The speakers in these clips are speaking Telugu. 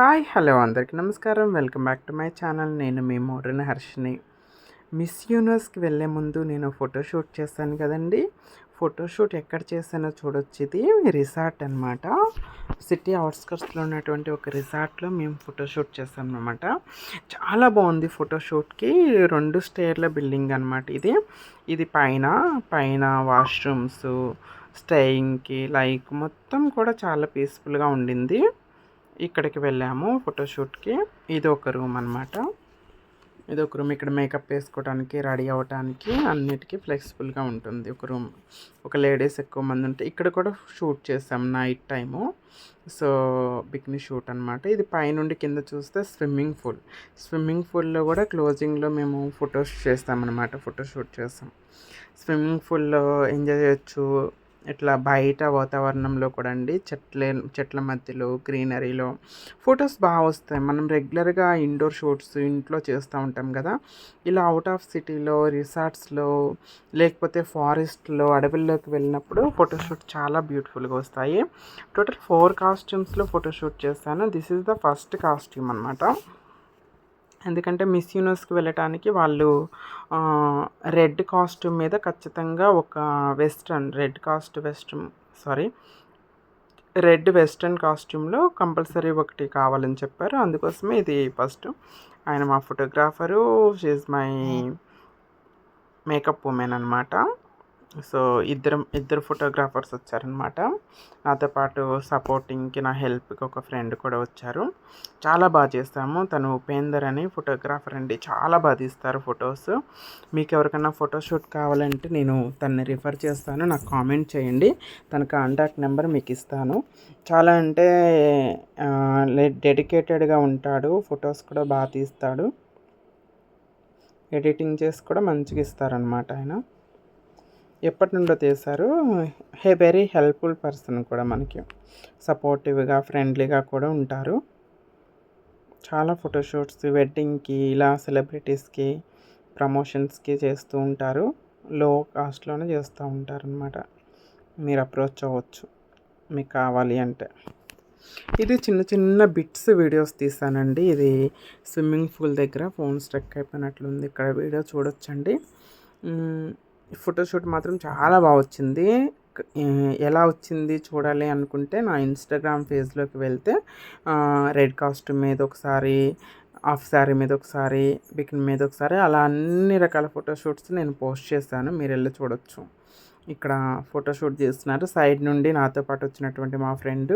హాయ్ హలో అందరికీ నమస్కారం. Welcome back to my channel. నేను మీ మోడర్న్ హర్షిని. మిస్ యూనివర్స్కి వెళ్ళే ముందు నేను ఫోటోషూట్ చేశాను కదండి. ఫోటోషూట్ ఎక్కడ చేశానో చూడొచ్చు ఇది రిసార్ట్ అనమాట సిటీ అవుట్స్కర్ట్స్లో ఉన్నటువంటి ఒక రిసార్ట్లో మేము ఫోటోషూట్ చేసాం అనమాట చాలా బాగుంది ఫోటోషూట్కి రెండు స్టేర్ల బిల్డింగ్ అనమాట ఇది. ఇది పైన పైన వాష్రూమ్స్ స్టేయింగ్కి లైక్ మొత్తం కూడా చాలా పీస్ఫుల్గా ఉండింది. ఇక్కడికి వెళ్ళాము ఫోటోషూట్కి. ఇది ఒక రూమ్ అనమాట ఇది ఒక రూమ్ ఇక్కడ మేకప్ వేసుకోవడానికి రెడీ అవ్వడానికి అన్నిటికీ ఫ్లెక్సిబుల్గా ఉంటుంది ఒక రూమ్. ఒక లేడీస్ ఎక్కువ మంది ఉంటే ఇక్కడ కూడా షూట్ చేసాం night time. So bikini shoot అనమాట ఇది పైనుండి కింద చూస్తే స్విమ్మింగ్ పూల్. స్విమ్మింగ్ పూల్లో కూడా క్లోజింగ్లో మేము ఫొటోస్ చేస్తామన్నమాట ఫోటో షూట్ చేస్తాం. స్విమ్మింగ్ పూల్లో ఎంజాయ్ చేయొచ్చు. ఇట్లా బయట వాతావరణంలో కూడా అండి చెట్ల చెట్ల మధ్యలో గ్రీనరీలో ఫొటోస్ బాగా వస్తాయి. మనం రెగ్యులర్గా ఇండోర్ షూట్స్ ఇంట్లో చేస్తూ ఉంటాం కదా ఇలా అవుట్ ఆఫ్ సిటీలో రిసార్ట్స్లో లేకపోతే ఫారెస్ట్లో అడవుల్లోకి వెళ్ళినప్పుడు ఫోటోషూట్ చాలా బ్యూటిఫుల్గా వస్తాయి. టోటల్ ఫోర్ కాస్ట్యూమ్స్లో ఫోటోషూట్ చేస్తాను this is the first costume అనమాట ఎందుకంటే మిస్ యూనివర్స్కి వెళ్ళటానికి వాళ్ళు రెడ్ కాస్ట్యూమ్ మీద ఖచ్చితంగా ఒక western red cost western sorry red western కాస్ట్యూమ్లో compulsory ఒకటి కావాలని చెప్పారు. అందుకోసమే ఇది ఫస్ట్. ఆయన మా photographer she my makeup women అనమాట సో ఇద్దరు ఇద్దరు ఫోటోగ్రాఫర్స్ వచ్చారనమాట నాతో పాటు సపోర్టింగ్కి నా హెల్ప్కి ఒక ఫ్రెండ్ కూడా వచ్చారు. చాలా బాగా చేస్తాము. తను ఉపేందర్ అని ఫోటోగ్రాఫర్ అండి. చాలా బాగా తీస్తారు ఫొటోస్. మీకు ఎవరికైనా ఫోటోషూట్ కావాలంటే నేను తనని రిఫర్ చేస్తాను. నాకు కామెంట్ చేయండి. తన కాంటాక్ట్ నెంబర్ మీకు ఇస్తాను. చాలా అంటే డెడికేటెడ్గా ఉంటాడు. ఫొటోస్ కూడా బాగా తీస్తాడు. ఎడిటింగ్ చేసి కూడా మంచిగా ఇస్తారనమాట ఆయన. ఎప్పటి నుండో తీశారు. హే వెరీ హెల్ప్ఫుల్ పర్సన్ కూడా మనకి. సపోర్టివ్గా ఫ్రెండ్లీగా కూడా ఉంటారు. చాలా ఫోటోషూట్స్ వెడ్డింగ్కి ఇలా సెలబ్రిటీస్కి ప్రమోషన్స్కి చేస్తూ ఉంటారు. లో కాస్ట్లోనే చేస్తూ ఉంటారు అనమాట మీరు అప్రోచ్ అవ్వచ్చు. మీకు కావాలి అంటే. ఇది చిన్న చిన్న బిట్స్ వీడియోస్ తీసానండి. ఇది స్విమ్మింగ్ పూల్ దగ్గర ఫోన్ స్ట్రక్ అయిపోయినట్లుంది. ఇక్కడ వీడియో చూడొచ్చండి. ఫోటోషూట్ మాత్రం చాలా బాగా వచ్చింది. ఎలా వచ్చింది చూడాలి అనుకుంటే నా ఇన్స్టాగ్రామ్ పేజ్లోకి వెళ్తే రెడ్ కాస్ట్యూమ్ మీద ఒకసారి హాఫ్ శారీ మీద ఒకసారి బికిన్ మీద ఒకసారి అలా అన్ని రకాల ఫోటోషూట్స్ నేను పోస్ట్ చేశాను. మీరు వెళ్ళి చూడొచ్చు. ఇక్కడ ఫోటోషూట్ చేస్తున్నారు. సైడ్ నుండి నాతో పాటు వచ్చినటువంటి మా ఫ్రెండ్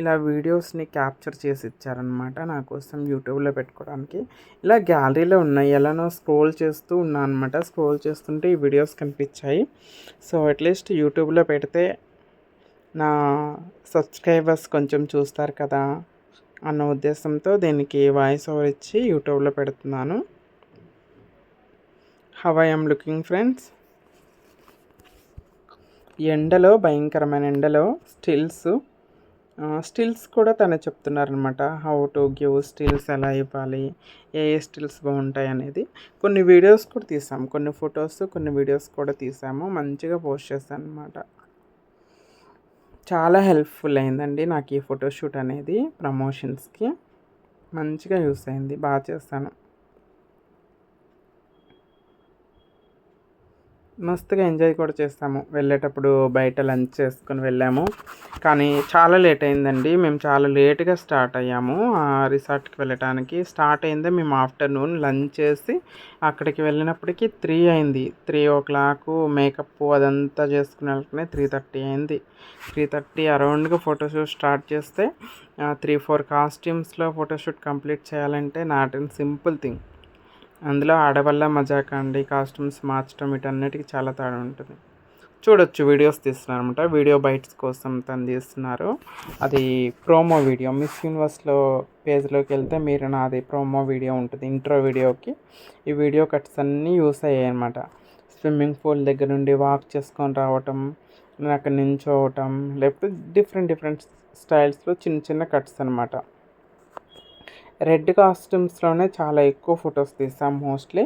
ఇలా వీడియోస్ని క్యాప్చర్ చేసి ఇచ్చారనమాట నా కోసం యూట్యూబ్లో పెట్టుకోవడానికి. ఇలా గ్యాలరీలో ఉన్నాయి. ఎలానో స్క్రోల్ చేస్తూ ఉన్నా అనమాట స్క్రోల్ చేస్తుంటే ఈ వీడియోస్ కనిపించాయి. సో అట్లీస్ట్ యూట్యూబ్లో పెడితే నా సబ్స్క్రైబర్స్ కొంచెం చూస్తారు కదా అన్న ఉద్దేశంతో దీనికి వాయిస్ ఓవర్ ఇచ్చి యూట్యూబ్లో పెడుతున్నాను. How I'm looking friends. ఎండలో భయంకరమైన ఎండలో స్టిల్స్ స్టిల్స్ కూడా తనే చెప్తున్నారనమాట హౌ టు గివ్ స్టిల్స్ ఎలా ఇవ్వాలి ఏ ఏ స్టిల్స్ బాగుంటాయి అనేది. కొన్ని వీడియోస్ కూడా తీసాము కొన్ని ఫొటోస్ కొన్ని వీడియోస్ కూడా తీసాము. మంచిగా పోస్ట్ చేశాను అనమాట చాలా హెల్ప్ఫుల్ అయిందండి నాకు ఈ ఫోటోషూట్ అనేది ప్రమోషన్స్కి. మంచిగా యూస్ అయింది. బాగా చేస్తాను. మస్తుగా ఎంజాయ్ కూడా చేస్తాము. వెళ్ళేటప్పుడు బయట లంచ్ చేసుకుని వెళ్ళాము. కానీ చాలా లేట్ అయిందండి. మేము చాలా లేట్గా స్టార్ట్ అయ్యాము. ఆ రిసార్ట్కి వెళ్ళటానికి స్టార్ట్ అయిందే మేము ఆఫ్టర్నూన్ లంచ్ చేసి అక్కడికి వెళ్ళినప్పటికీ త్రీ అయింది. త్రీ ఓ క్లాక్ మేకప్ అదంతా చేసుకునే త్రీ థర్టీ అయింది. త్రీ థర్టీ అరౌండ్గా ఫోటోషూట్ స్టార్ట్ చేస్తే త్రీ ఫోర్ కాస్ట్యూమ్స్లో ఫోటోషూట్ కంప్లీట్ చేయాలంటే నాట్ ఇన్ సింపుల్ థింగ్. అందులో ఆడవల్ల మజాక్ అండి కాస్ట్యూమ్స్ మార్చడం వీటన్నిటికీ చాలా తేడా ఉంటుంది. చూడొచ్చు వీడియోస్ తీస్తున్నారు అనమాట వీడియో బైట్స్ కోసం తను తీస్తున్నారు. అది ప్రోమో వీడియో మిస్ యూనివర్స్లో పేజ్లోకి వెళ్తే మీరు నాది ప్రోమో వీడియో ఉంటుంది ఇంట్రో వీడియోకి ఈ వీడియో కట్స్ అన్నీ యూస్ అయ్యాయి అనమాట స్విమ్మింగ్ పూల్ దగ్గర నుండి వాక్ చేసుకొని రావటం అక్కడ నించోవటం లేకపోతే డిఫరెంట్ డిఫరెంట్ స్టైల్స్లో చిన్న చిన్న కట్స్ అనమాట రెడ్ కాస్ట్యూమ్స్లోనే చాలా ఎక్కువ ఫొటోస్ తీస్తాను మోస్ట్లీ.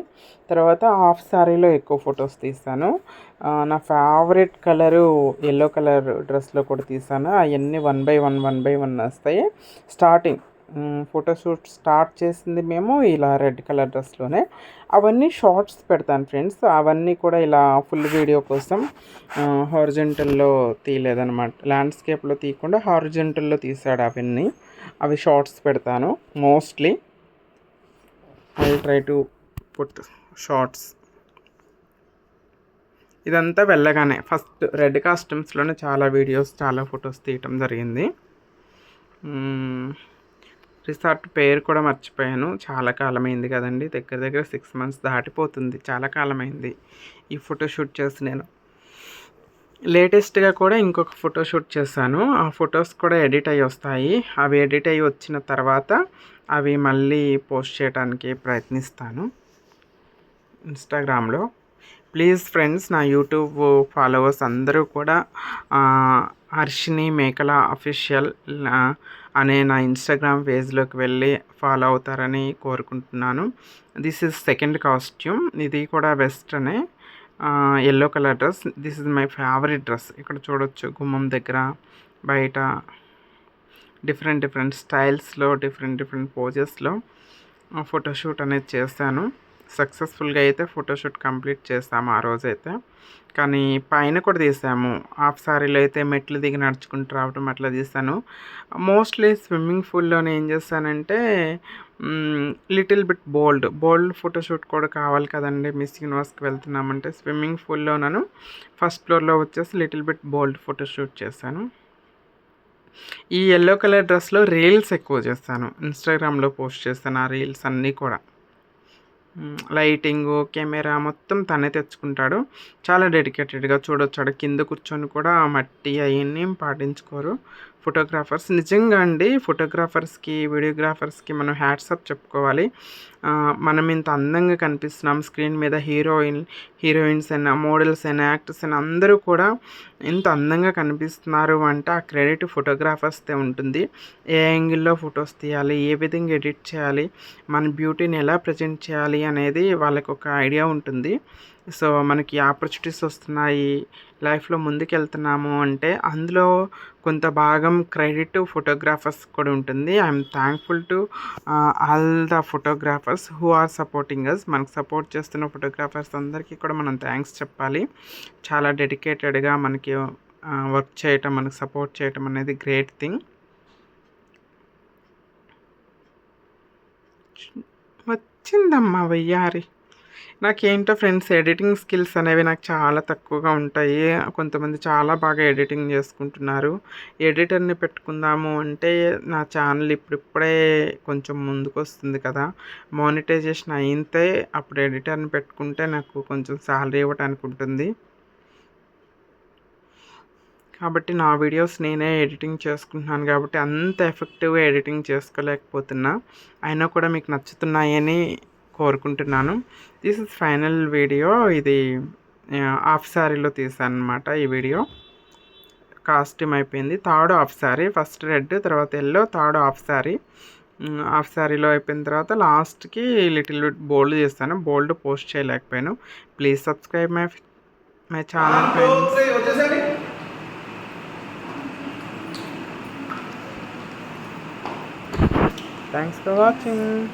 తర్వాత హాఫ్ శారీలో ఎక్కువ ఫొటోస్ తీస్తాను. నా ఫేవరెట్ కలరు ఎల్లో కలర్ డ్రెస్లో కూడా తీసాను అవన్నీ one by one one by one వస్తాయి. స్టార్టింగ్ ఫోటోషూట్ స్టార్ట్ చేసింది మేము ఇలా రెడ్ కలర్ డ్రెస్లోనే. అవన్నీ షార్ట్స్ పెడతాను ఫ్రెండ్స్. అవన్నీ కూడా ఇలా ఫుల్ వీడియో కోసం హారిజెంటల్లో తీయలేదన్నమాట. ల్యాండ్స్కేప్లో తీయకుండా హారిజెంటల్లో తీసాడు అవన్నీ. అవి షార్ట్స్ పెడతాను mostly. I try to put shorts ఇదంతా వెళ్ళగానే ఫస్ట్ రెడ్ కాస్ట్యూమ్స్లోనే చాలా వీడియోస్ చాలా ఫొటోస్ తీయటం జరిగింది. రిసార్ట్ పేరు కూడా మర్చిపోయాను. చాలా కాలమైంది కదండి. దగ్గర దగ్గర సిక్స్ మంత్స్ దాటిపోతుంది. చాలా కాలమైంది ఈ ఫోటోషూట్ చేసి నేను. లేటెస్ట్గా కూడా ఇంకొక ఫోటోషూట్ చేశాను. ఆ ఫొటోస్ కూడా ఎడిట్ అయ్యి వస్తాయి. అవి ఎడిట్ అయ్యి వచ్చిన తర్వాత అవి మళ్ళీ పోస్ట్ చేయడానికి ప్రయత్నిస్తాను. ఇన్స్టాగ్రామ్లో. ప్లీజ్ ఫ్రెండ్స్ నా యూట్యూబ్ ఫాలోవర్స్ అందరూ కూడా హర్షిని మేకల అఫీషియల్ అనే నా ఇన్స్టాగ్రామ్ పేజ్లోకి వెళ్ళి ఫాలో అవుతారని కోరుకుంటున్నాను. This is second costume. ఇది కూడా వెస్ట్రనే. Yellow colour dress this is my favourite dress ఇక్కడ చూడొచ్చు గుమ్మం దగ్గర బయట డిఫరెంట్ డిఫరెంట్ స్టైల్స్లో డిఫరెంట్ డిఫరెంట్ పోజెస్లో ఫోటోషూట్ అనేది చేస్తాను సక్సెస్ఫుల్గా అయితే ఫోటోషూట్ కంప్లీట్ చేస్తాము ఆ రోజైతే. కానీ పైన కూడా తీసాము. హాఫ్ సారీలో అయితే మెట్లు దిగి నడుచుకుంటూ రావడం అట్లా తీసాను. మోస్ట్లీ స్విమ్మింగ్ పూల్లోనే ఏం చేస్తానంటే little bit bold. Bold photoshoot కూడా కావాలి కదండి మిస్ యూనివర్స్కి వెళ్తున్నామంటే స్విమ్మింగ్ పూల్లో నన్ను ఫస్ట్ ఫ్లోర్లో వచ్చేసి లిటిల్ బిట్ బోల్డ్ ఫోటోషూట్ చేశాను. ఈ ఎల్లో కలర్ డ్రెస్లో రీల్స్ ఎక్కువ చేస్తాను. ఇన్స్టాగ్రామ్లో పోస్ట్ చేస్తాను ఆ రీల్స్ అన్నీ కూడా. లైటింగు కెమెరా మొత్తం తనే తెచ్చుకుంటాడు. చాలా డెడికేటెడ్గా చూడొచ్చాడు. కింద కూర్చొని కూడా మట్టి అవన్నీ పాటించుకోరు. ఫోటోగ్రాఫర్స్. నిజంగా అండి ఫోటోగ్రాఫర్స్కి వీడియోగ్రాఫర్స్కి మనం హ్యాట్సప్ చెప్పుకోవాలి. మనం ఇంత అందంగా కనిపిస్తున్నాం. స్క్రీన్ మీద హీరోయిన్ హీరోయిన్స్ అయినా మోడల్స్ అయినా యాక్టర్స్ అయినా అందరూ కూడా ఇంత అందంగా కనిపిస్తున్నారు అంటే ఆ క్రెడిట్ ఫోటోగ్రాఫర్స్దే ఉంటుంది. ఏ యాంగిల్లో ఫొటోస్ తీయాలి ఏ విధంగా ఎడిట్ చేయాలి మన బ్యూటీని ఎలా ప్రజెంట్ చేయాలి అనేది వాళ్ళకి ఒక ఐడియా ఉంటుంది. సో మనకి ఆపర్చునిటీస్ వస్తున్నాయి లైఫ్లో ముందుకెళ్తున్నాము అంటే అందులో కొంత భాగం క్రెడిట్ ఫోటోగ్రాఫర్స్ కూడా ఉంటుంది. I'm thankful to all the photographers who are supporting us మనకు సపోర్ట్ చేస్తున్న ఫోటోగ్రాఫర్స్ అందరికీ కూడా మనం థ్యాంక్స్ చెప్పాలి. చాలా డెడికేటెడ్గా మనకి వర్క్ చేయటం మనకు సపోర్ట్ చేయటం అనేది గ్రేట్ థింగ్ వచ్చిందమ్మా వయ్యారి. నాకేంటో ఫ్రెండ్స్ ఎడిటింగ్ స్కిల్స్ అనేవి నాకు చాలా తక్కువగా ఉంటాయి. కొంతమంది చాలా బాగా ఎడిటింగ్ చేసుకుంటున్నారు. ఎడిటర్ని పెట్టుకుందాము అంటే నా ఛానల్ ఇప్పుడిప్పుడే కొంచెం ముందుకు వస్తుంది కదా. మానిటైజేషన్ అయితే అప్పుడు ఎడిటర్ని పెట్టుకుంటే నాకు కొంచెం శాలరీ ఇవ్వడానికి ఉంటుంది. కాబట్టి నా వీడియోస్ నేనే ఎడిటింగ్ చేసుకుంటున్నాను కాబట్టి అంత ఎఫెక్టివ్గా ఎడిటింగ్ చేసుకోలేకపోతున్నా. అయినా కూడా మీకు నచ్చుతున్నాయని కోరుకుంటున్నాను. దిస్ ఇస్ ఫైనల్ వీడియో ఇది హాఫ్ శారీలో తీసాను అనమాట ఈ వీడియో కాస్ట్యూమ్ అయిపోయింది. Third half sari first red తర్వాత yellow third half sari half శారీలో అయిపోయిన తర్వాత లాస్ట్కి లిటిల్ బిట్ బోల్డ్ చేస్తాను. బోల్డ్ పోస్ట్ చేయలేకపోయాను. Please subscribe my my channel thanks for watching